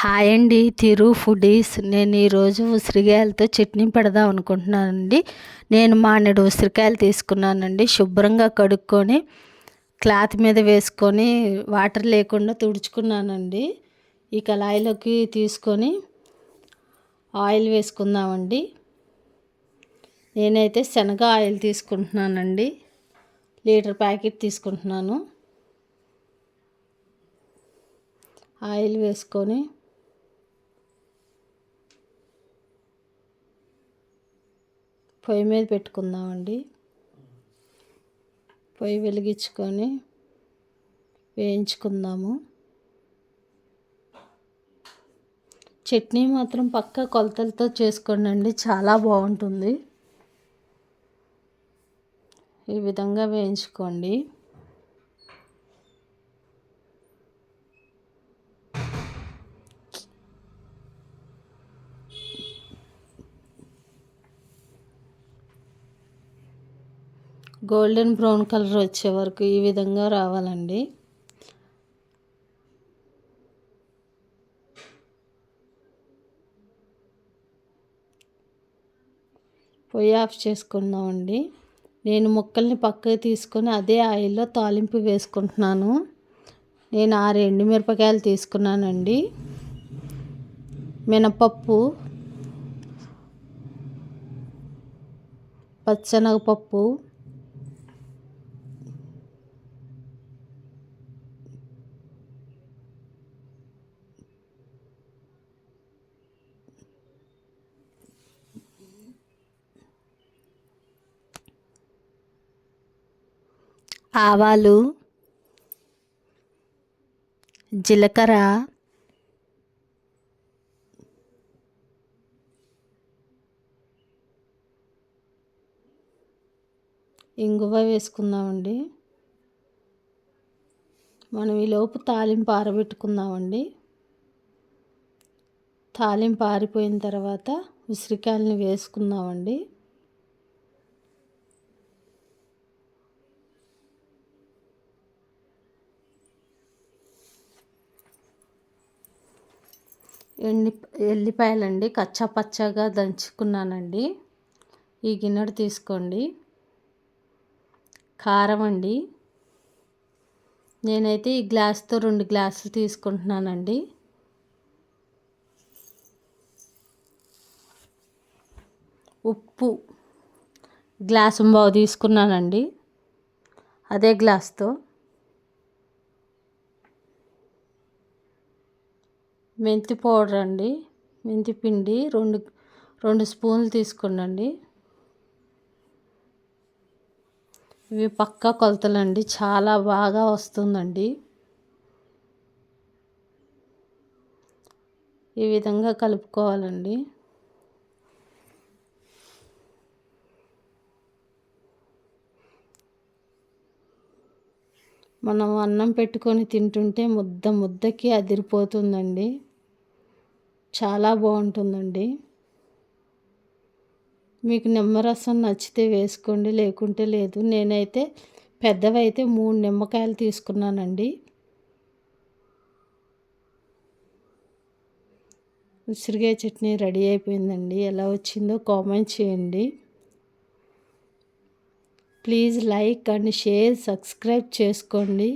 Hi అండి. Thiru foodies. నేను ఈరోజు ఉసిరికాయలతో చట్నీ పెడదాం అనుకుంటున్నానండి. నేను మానేడు ఉసిరికాయలు తీసుకున్నానండి. శుభ్రంగా కడుక్కొని క్లాత్ మీద వేసుకొని వాటర్ లేకుండా తుడుచుకున్నానండి. ఈ కళాయిలోకి తీసుకొని ఆయిల్ వేసుకుందామండి. నేనైతే శనగ ఆయిల్ తీసుకుంటున్నానండి. లీటర్ ప్యాకెట్ తీసుకుంటున్నాను. ఆయిల్ వేసుకొని పొయ్యి మీద పెట్టుకుందామండి. పొయ్యి వెలిగించుకొని వేయించుకుందాము. చట్నీ మాత్రం పక్క కొలతలతో చేసుకోండి అండి చాలా బాగుంటుంది. ఈ విధంగా వేయించుకోండి. గోల్డెన్ బ్రౌన్ కలర్ వచ్చే వరకు ఈ విధంగా రావాలండి. పొయ్యి ఆఫ్ చేసుకుందామండి. నేను ముక్కల్ని పక్కకి తీసుకొని అదే ఆయిల్లో తాలింపు వేసుకుంటున్నాను. నేను ఆరు ఎండుమిరపకాయలు తీసుకున్నానండి. మినపప్పు పచ్చనగపప్పు ఆవాలు జీలకర్ర ఇంగువ వేసుకుందామండి. మనం ఈలోపు తాలింపు ఆరబెట్టుకుందామండి. తాలింపు ఆరిపోయిన తర్వాత ఉసిరికాయలని వేసుకుందామండి. ఎండి ఎల్లిపాయలండి కచ్చా పచ్చగా దంచుకున్నానండి. ఈ గిన్నెడు తీసుకోండి. కారం అండి. నేనైతే ఈ గ్లాస్తో రెండు గ్లాసులు తీసుకుంటున్నానండి. ఉప్పు గ్లాసు బావు తీసుకున్నానండి. అదే గ్లాస్తో. మెంతి పౌడర్ అండి. మెంతి పిండి రెండు రెండు స్పూన్లు తీసుకోండి ఇవి పక్కా కొలతలండి. చాలా బాగా వస్తుందండి. ఈ విధంగా కలుపుకోవాలండి. మనం అన్నం పెట్టుకొని తింటుంటే ముద్ద ముద్దకి అదిరిపోతుందండి. చాలా బాగుంటుందండి. మీకు నిమ్మరసం నచ్చితే వేసుకోండి లేకుంటే లేదు. నేనైతే పెద్దవైతే మూడు నిమ్మకాయలు తీసుకున్నానండి. ఉసిరికాయ చట్నీ రెడీ అయిపోయిందండి. ఎలా వచ్చిందో కామెంట్ చేయండి. Please like and share subscribe చేసుకోండి.